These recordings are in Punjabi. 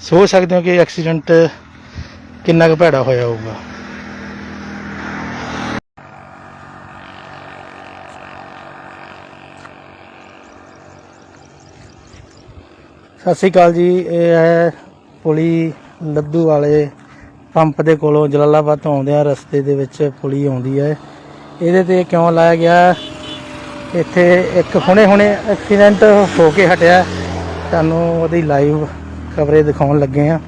ਸੋਚ ਸਕਦੇ ਹੋ ਕਿ ਐਕਸੀਡੈਂਟ ਕਿੰਨਾ ਕੁ ਭੈੜਾ ਹੋਇਆ ਹੋਊਗਾ? ਸਤਿ ਸ਼੍ਰੀ ਅਕਾਲ ਜੀ। ਇਹ ਹੈ ਪੁਲੀ ਲੱਦੂ ਵਾਲੇ ਪੰਪ ਦੇ ਕੋਲੋਂ ਜਲਾਲਾਬਾਦ ਤੋਂ ਆਉਂਦਿਆਂ ਰਸਤੇ ਦੇ ਵਿੱਚ ਪੁਲੀ ਆਉਂਦੀ ਹੈ। ਇਹਦੇ ਤੇ ਕਿਉਂ ਲਾਇਆ ਗਿਆ? ਇੱਥੇ ਇੱਕ ਹੁਣੇ ਹੁਣੇ ਐਕਸੀਡੈਂਟ ਹੋ ਕੇ ਹਟਿਆ। ਤੁਹਾਨੂੰ ਉਹਦੀ ਲਾਈਵ ਕਵਰੇਜ ਦਿਖਾਉਣ ਲੱਗੇ ਆ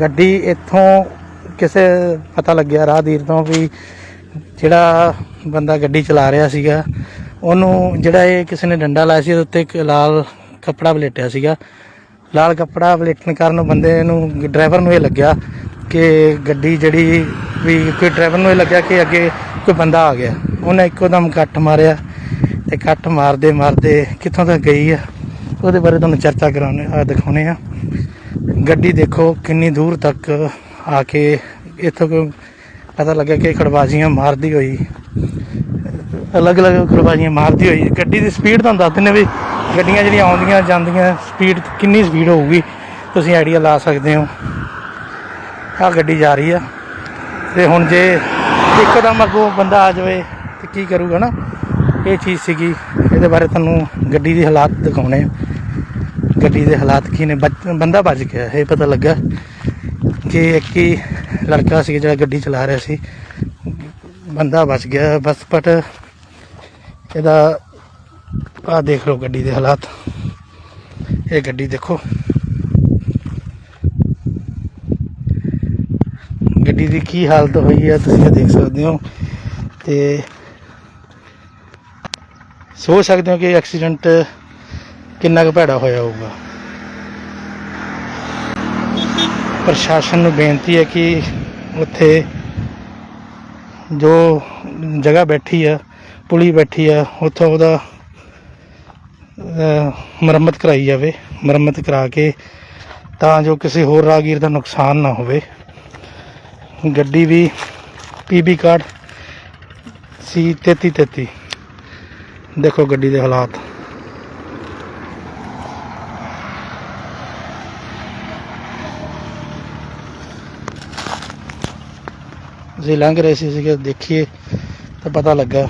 ਗੱਡੀ ਇੱਥੋਂ ਕਿਸੇ ਪਤਾ ਲੱਗਿਆ ਰਾਹਗੀਰ ਤੋਂ ਵੀ ਜਿਹੜਾ ਬੰਦਾ ਗੱਡੀ ਚਲਾ ਰਿਹਾ ਸੀਗਾ, ਉਹਨੂੰ ਜਿਹੜਾ ਇਹ ਕਿਸੇ ਨੇ ਡੰਡਾ ਲਾਇਆ ਸੀ, ਉਹਦੇ ਉੱਤੇ ਇੱਕ ਲਾਲ ਕੱਪੜਾ ਵਲੇਟਿਆ ਸੀਗਾ। ਲਾਲ ਕੱਪੜਾ ਵਲੇਟਣ ਕਾਰਨ ਉਹ ਬੰਦੇ ਨੂੰ, ਡਰਾਈਵਰ ਨੂੰ ਇਹ ਲੱਗਿਆ ਕਿ ਗੱਡੀ ਜਿਹੜੀ ਵੀ ਕੋਈ ਡਰਾਈਵਰ ਨੂੰ ਇਹ ਲੱਗਿਆ ਕਿ ਅੱਗੇ ਕੋਈ ਬੰਦਾ ਆ ਗਿਆ। ਉਹਨੇ ਇੱਕੋ ਦਮ ਕੱਟ ਮਾਰਿਆ ਤੇ ਕੱਟ ਮਾਰਦੇ ਮਾਰਦੇ ਕਿੱਥੋਂ ਤੱਕ ਗਈ ਆ? ਉਹਦੇ ਬਾਰੇ ਤੁਹਾਨੂੰ ਚਰਚਾ ਕਰਾਉਣੇ ਆ ਦਿਖਾਉਣੇ ਆ। ਗੱਡੀ ਦੇਖੋ, ਕਿੰਨੀ ਦੂਰ ਤੱਕ ਆ ਕੇ ਇੱਥੋਂ ਪਤਾ ਲੱਗਿਆ ਕਿ ਖੜਬਾਜ਼ੀਆਂ ਮਾਰਦੀ ਹੋਈ, ਅਲੱਗ-ਅਲੱਗ ਖੜਬਾਜ਼ੀਆਂ ਮਾਰਦੀ ਹੋਈ। ਗੱਡੀ ਦੀ ਸਪੀਡ ਤੁਹਾਨੂੰ ਦੱਸ ਦਿੰਦੇ ਵੀ ਗੱਡੀਆਂ ਜਿਹੜੀਆਂ ਆਉਂਦੀਆਂ, ਜਾਂਦੀਆਂ ਸਪੀਡ ਕਿੰਨੀ ਸਪੀਡ ਹੋਊਗੀ, ਤੁਸੀਂ ਆਈਡੀਆ ਲਾ ਸਕਦੇ ਹੋ। ਆਹ ਗੱਡੀ ਜਾ ਰਹੀ ਆ। ਤੇ ਹੁਣ ਜੇ ਇੱਕਦਮ ਅੱਗੋਂ ਬੰਦਾ ਆ ਜਾਵੇ, ਤੇ ਕੀ ਕਰੂਗਾ ਨਾ? ਇਹ ਚੀਜ਼ ਸੀਗੀ, ਇਹਦੇ ਬਾਰੇ ਤੁਹਾਨੂੰ ਗੱਡੀ ਦੀ ਹਾਲਾਤ ਦਿਖਾਉਣੇ ਆ। ਗੱਡੀ ਦੇ ਹਾਲਾਤ ਕੀ ਨੇ? ਬਚ- ਬੰਦਾ ਬਚ ਗਿਆ। ਇਹ ਪਤਾ ਲੱਗਾ ਕਿ ਇੱਕ ਹੀ ਲੜਕਾ ਸੀ ਜਿਹੜਾ ਗੱਡੀ ਚਲਾ ਰਿਹਾ ਸੀ। ਬੰਦਾ ਬਚ ਗਿਆ। ਬਸ ਬਟ ਇਹਦਾ ਆ ਦੇਖ ਲਓ ਗੱਡੀ ਦੇ ਹਾਲਾਤ। ਇਹ ਗੱਡੀ ਦੇਖੋ। ਗੱਡੀ ਦੀ ਕੀ ਹਾਲਤ ਹੋਈ ਹੈ ਤੁਸੀਂ ਇਹ ਦੇਖ ਸਕਦੇ ਹੋ। ਤੇ ਸੋਚ ਸਕਦੇ ਹੋ ਕਿ ਐਕਸੀਡੈਂਟ ਕਿੰਨਾ ਕੁ ਭੈੜਾ ਹੋਇਆ ਹੋਊਗਾ? ਪ੍ਰਸ਼ਾਸਨ ਨੂੰ ਬੇਨਤੀ ਹੈ ਕਿ ਉੱਥੇ ਜੋ ਜਗ੍ਹਾ ਬੈਠੀ ਆ ਪੁਲੀ ਬੈਠੀ ਆ ਉੱਥੋਂ ਉਹਦਾ ਅਹ, ਮੁਰੰਮਤ ਕਰਾਈ ਜਾਵੇ ਮੁਰੰਮਤ ਕਰਾ ਕੇ ਤਾਂ ਜੋ ਕਿਸੇ ਹੋਰ ਰਾਹਗੀਰ ਦਾ ਨੁਕਸਾਨ ਨਾ ਹੋਵੇ। ਗੱਡੀ ਵੀ ਪੀਬੀ ਕਾਰਡ ਸੀ 3333 ਦੇਖੋ ਗੱਡੀ ਦੇ ਹਾਲਾਤ। ਅਸੀਂ ਲੰਘ ਰਹੇ ਸੀ ਸੀਗੇ ਦੇਖੀਏ ਤਾਂ ਪਤਾ ਲੱਗਾ।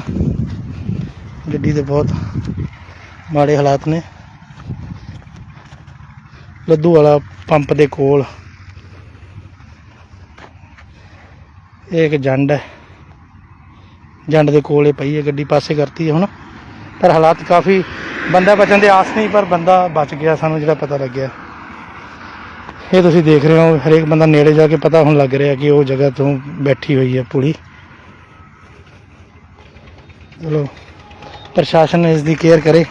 ਗੱਡੀ ਦੇ ਬਹੁਤ ਮਾੜੇ ਹਾਲਾਤ ਨੇ। ਲੱਦੂ ਵਾਲਾ ਪੰਪ ਦੇ ਕੋਲ ਇਹ ਇੱਕ ਜੰਡ ਹੈ। ਜੰਡ ਦੇ ਕੋਲ ਇਹ ਪਈ ਹੈ, ਗੱਡੀ ਪਾਸੇ ਕਰਤੀ ਹੈ ਹੁਣ। ਪਰ ਹਾਲਾਤ ਕਾਫੀ ਬੰਦਾ ਬਚਣ ਦੇ ਆਸ ਨਹੀਂ, ਪਰ ਬੰਦਾ ਬਚ ਗਿਆ ਸਾਨੂੰ ਜਿਹੜਾ ਪਤਾ ਲੱਗਿਆ। ਇਹ ਤੁਸੀਂ ਦੇਖ ਰਹੇ ਹੋ, ਹਰੇਕ ਬੰਦਾ ਨੇੜੇ ਜਾ ਕੇ ਪਤਾ ਹੁਣ ਲੱਗ ਰਿਹਾ ਕਿ ਉਹ ਜਗ੍ਹਾ ਤੋਂ ਬੈਠੀ ਹੋਈ ਹੈ ਪੂਰੀ। ਚਲੋ, ਪ੍ਰਸ਼ਾਸਨ ਇਸ ਦੀ ਕੇਅਰ ਕਰੇ।